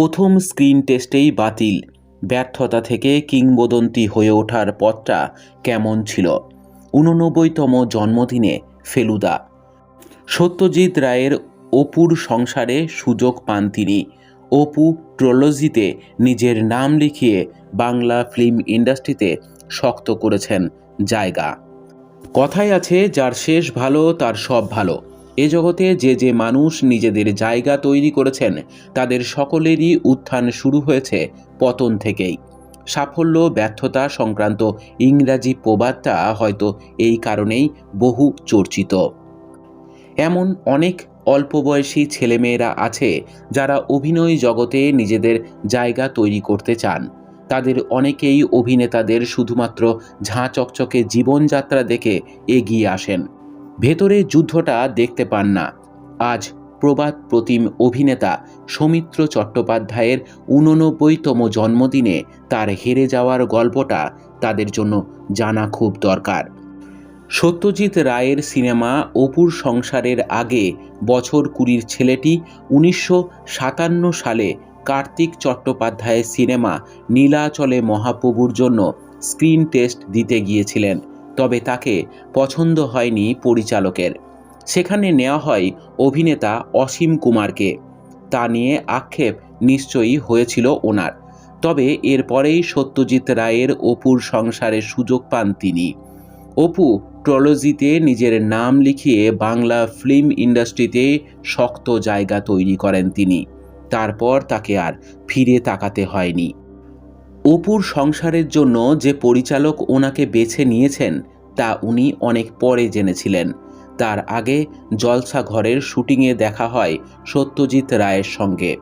প্রথম স্ক্রিন টেস্টেই বাতিল। ব্যর্থতা থেকে কিংবদন্তি হয়ে ওঠার পথটা কেমন ছিল? উননব্বইতম জন্মদিনে ফেলুদা। সত্যজিৎ রায়ের অপুর সংসারে সুযোগ পান তিনি। অপু ট্রোলজিতে নিজের নাম লিখিয়ে বাংলা ফিল্ম ইন্ডাস্ট্রিতে শক্ত করেছেন জায়গা। কথায় আছে, যার শেষ ভালো, তার সব ভালো। এ জগতে যে যে মানুষ নিজেদের জায়গা তৈরি করেছেন, তাদের সকলেরই উত্থান শুরু হয়েছে পতন থেকেই। সাফল্য, ব্যর্থতা সংক্রান্ত ইংরাজি প্রবাদটা হয়তো এই কারণেই বহু চর্চিত। এমন অনেক অল্প বয়সী ছেলেমেয়েরা আছে যারা অভিনয় জগতে নিজেদের জায়গা তৈরি করতে চান। তাদের অনেকেই অভিনেতাদের শুধুমাত্র ঝাঁ চকচকে জীবনযাত্রা দেখে এগিয়ে আসেন। ভেতরে যুদ্ধটা দেখতে পান না। আজ প্রবাদ প্রতিম অভিনেতা সৌমিত্র চট্টোপাধ্যায়ের উননব্বইতম জন্মদিনে তার হেরে যাওয়ার গল্পটা তাদের জন্য জানা খুব দরকার। সত্যজিৎ রায়ের সিনেমা অপুর সংসারের আগে বছর কুড়ির ছেলেটি উনিশশো সাতান্ন সালে কার্তিক চট্টোপাধ্যায়ের সিনেমা নীলাচলে মহাপ্রভুর জন্য স্ক্রিন টেস্ট দিতে গিয়েছিলেন। তবে তাকে পছন্দ হয়নি পরিচালকের। সেখানে নেওয়া হয় অভিনেতা অসীম কুমারকে। তা নিয়ে আক্ষেপ নিশ্চয়ই হয়েছিল ওনার। তবে এরপরেই সত্যজিৎ রায়ের অপুর সংসারে সুযোগ পান তিনি। অপু ট্রলজিতে নিজের নাম লিখিয়ে বাংলা ফিল্ম ইন্ডাস্ট্রিতে শক্ত জায়গা তৈরি করেন তিনি। তারপর তাকে আর ফিরে তাকাতে হয়নি। অপুর সংসারের জন্য যে পরিচালক ওনাকে বেছে নিয়েছেন, তা উনি অনেক পরে জেনেছিলেন। তার আগে জলসা ঘরের শুটিংয়ে দেখা হয় সত্যজিৎ রায়ের সঙ্গে।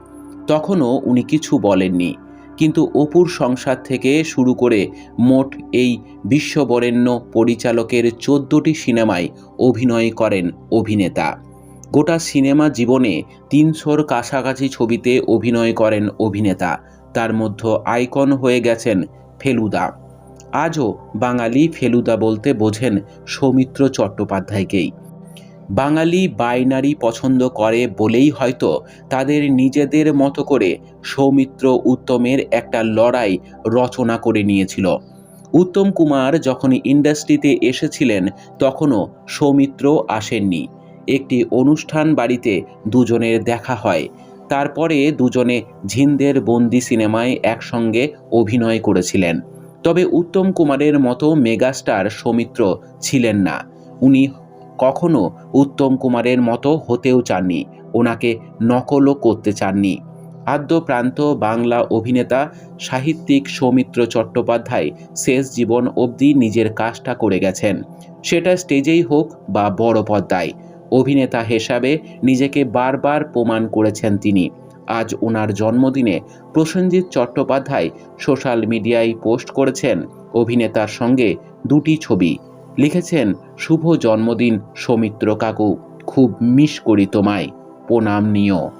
তখনও উনি কিছু বলেননি। কিন্তু অপুর সংসার থেকে শুরু করে মোট এই বিশ্ববরেণ্য পরিচালকের চোদ্দোটি সিনেমায় অভিনয় করেন অভিনেতা। গোটা সিনেমা জীবনে তিনশোর কাছাকাছি ছবিতে অভিনয় করেন অভিনেতা। তার মধ্যে আইকন হয়ে গেছেন ফেলুদা। আজও বাঙালি ফেলুদা বলতে বোঝেন সৌমিত্র চট্টোপাধ্যায়কেই। বাঙালি বাইনারি পছন্দ করে বলেই হয়তো তাদের নিজেদের মতো করে সৌমিত্র উত্তমের একটা লড়াই রচনা করে নিয়েছিল। উত্তম কুমার যখন ইন্ডাস্ট্রিতে এসেছিলেন তখনও সৌমিত্র আসেননি। একটি অনুষ্ঠান বাড়িতে দুজনের দেখা হয়। তারপরে দুজনে ঝিন্দের বন্দি সিনেমায় একসঙ্গে অভিনয় করেছিলেন। তবে উত্তম কুমারের মতো মেগাস্টার সৌমিত্র ছিলেন না। উনি কখনো উত্তম কুমারের মতো হতেও চাননি, ওনাকে নকলও করতে চাননি। আদ্য প্রান্ত বাংলা অভিনেতা সাহিত্যিক সৌমিত্র চট্টোপাধ্যায় শেষ জীবন অবধি নিজের কাজটা করে গেছেন। সেটা স্টেজেই হোক বা বড় পর্দায় অভিনেতা হিসাবে নিজেকে বারবার প্রমাণ করেছেন তিনি। আজ ওনার জন্মদিনে প্রসেনজিৎ চট্টোপাধ্যায় সোশ্যাল মিডিয়ায় পোস্ট করেছেন অভিনেতার সঙ্গে দুটি ছবি। লিখেছেন, শুভ জন্মদিন সৌমিত্র কাকু, খুব মিস করি তোমায়। প্রণাম নিও।